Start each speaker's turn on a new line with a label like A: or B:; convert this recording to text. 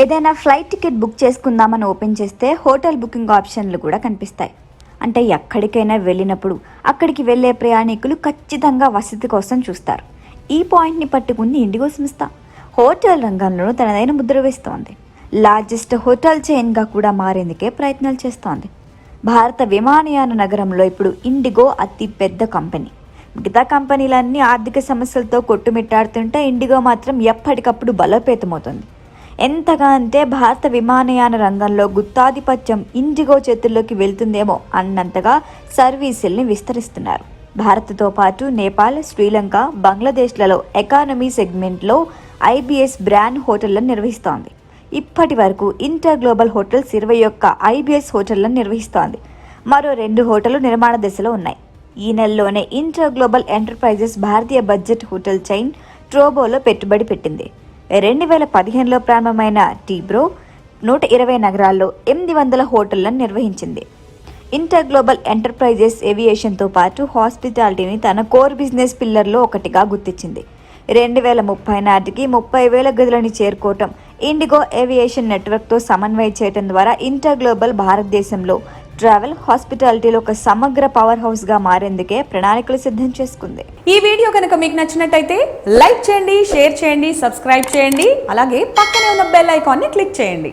A: ఏదైనా flight ticket book చేసుకుందామని open చేస్తే హోటల్ బుకింగ్ ఆప్షన్లు కూడా కనిపిస్తాయి. అంటే ఎక్కడికైనా వెళ్ళినప్పుడు అక్కడికి వెళ్ళే ప్రయాణికులు ఖచ్చితంగా వసతి కోసం చూస్తారు. ఈ పాయింట్ని పట్టుకుని ఇండిగో సంస్థ. హోటల్ రంగంలో తనదైన ముద్ర వేస్తోంది. లార్జెస్ట్ హోటల్ చైన్గా కూడా మారేందుకే ప్రయత్నాలు చేస్తోంది. భారత విమానయాన నగరంలో ఇప్పుడు ఇండిగో అతి పెద్ద కంపెనీ. మిగతా కంపెనీలన్నీ ఆర్థిక సమస్యలతో కొట్టుమిట్టాడుతుంటే ఇండిగో మాత్రం ఎప్పటికప్పుడు బలోపేతమవుతుంది. ఎంతగా అంటే భారత విమానయాన రంగంలో గుత్తాధిపత్యం ఇండిగో చేతుల్లోకి వెళ్తుందేమో అన్నంతగా సర్వీసుల్ని విస్తరిస్తున్నారు. భారత్తో పాటు నేపాల్ శ్రీలంక బంగ్లాదేశ్లలో ఎకానమీ సెగ్మెంట్లో ఐబిఎస్ బ్రాండ్ హోటళ్ళను నిర్వహిస్తోంది. ఇప్పటి వరకు ఇంటర్ గ్లోబల్ హోటల్స్ ఇరవై ఒక్క ఐబిఎస్ హోటళ్ళను నిర్వహిస్తోంది. మరో రెండు హోటళ్ళు నిర్మాణ దశలో ఉన్నాయి. ఈ నెలలోనే ఇంటర్ గ్లోబల్ ఎంటర్ప్రైజెస్ భారతీయ బడ్జెట్ హోటల్ చైన్ ట్రోబోలో పెట్టుబడి పెట్టింది. రెండు వేల పదిహేనులో ప్రారంభమైన టీబ్రో నూట ఇరవై నగరాల్లో ఎనిమిది వందల హోటళ్ళను నిర్వహించింది. ఇంటర్ గ్లోబల్ ఎంటర్ప్రైజెస్ ఏవియేషన్తో పాటు హాస్పిటాలిటీని తన కోర్ బిజినెస్ పిల్లర్లో ఒకటిగా గుర్తించింది. రెండు వేల ముప్పై నాటికి ముప్పై వేల గదులని చేరుకోవటం ఇండిగో ఏవియేషన్ నెట్వర్క్తో సమన్వయం చేయడం ద్వారా ఇంటర్ గ్లోబల్ భారతదేశంలో ట్రావెల్ హాస్పిటాలిటీలో ఒక సమగ్ర పవర్ హౌస్గా మారేందుకే ప్రణాళికలు సిద్ధం చేసుకుంది.
B: ఈ వీడియో కనుక మీకు నచ్చినట్టయితే లైక్ చేయండి షేర్ చేయండి సబ్స్క్రైబ్ చేయండి అలాగే పక్కనే ఉన్న బెల్ ఐకాన్ని క్లిక్ చేయండి.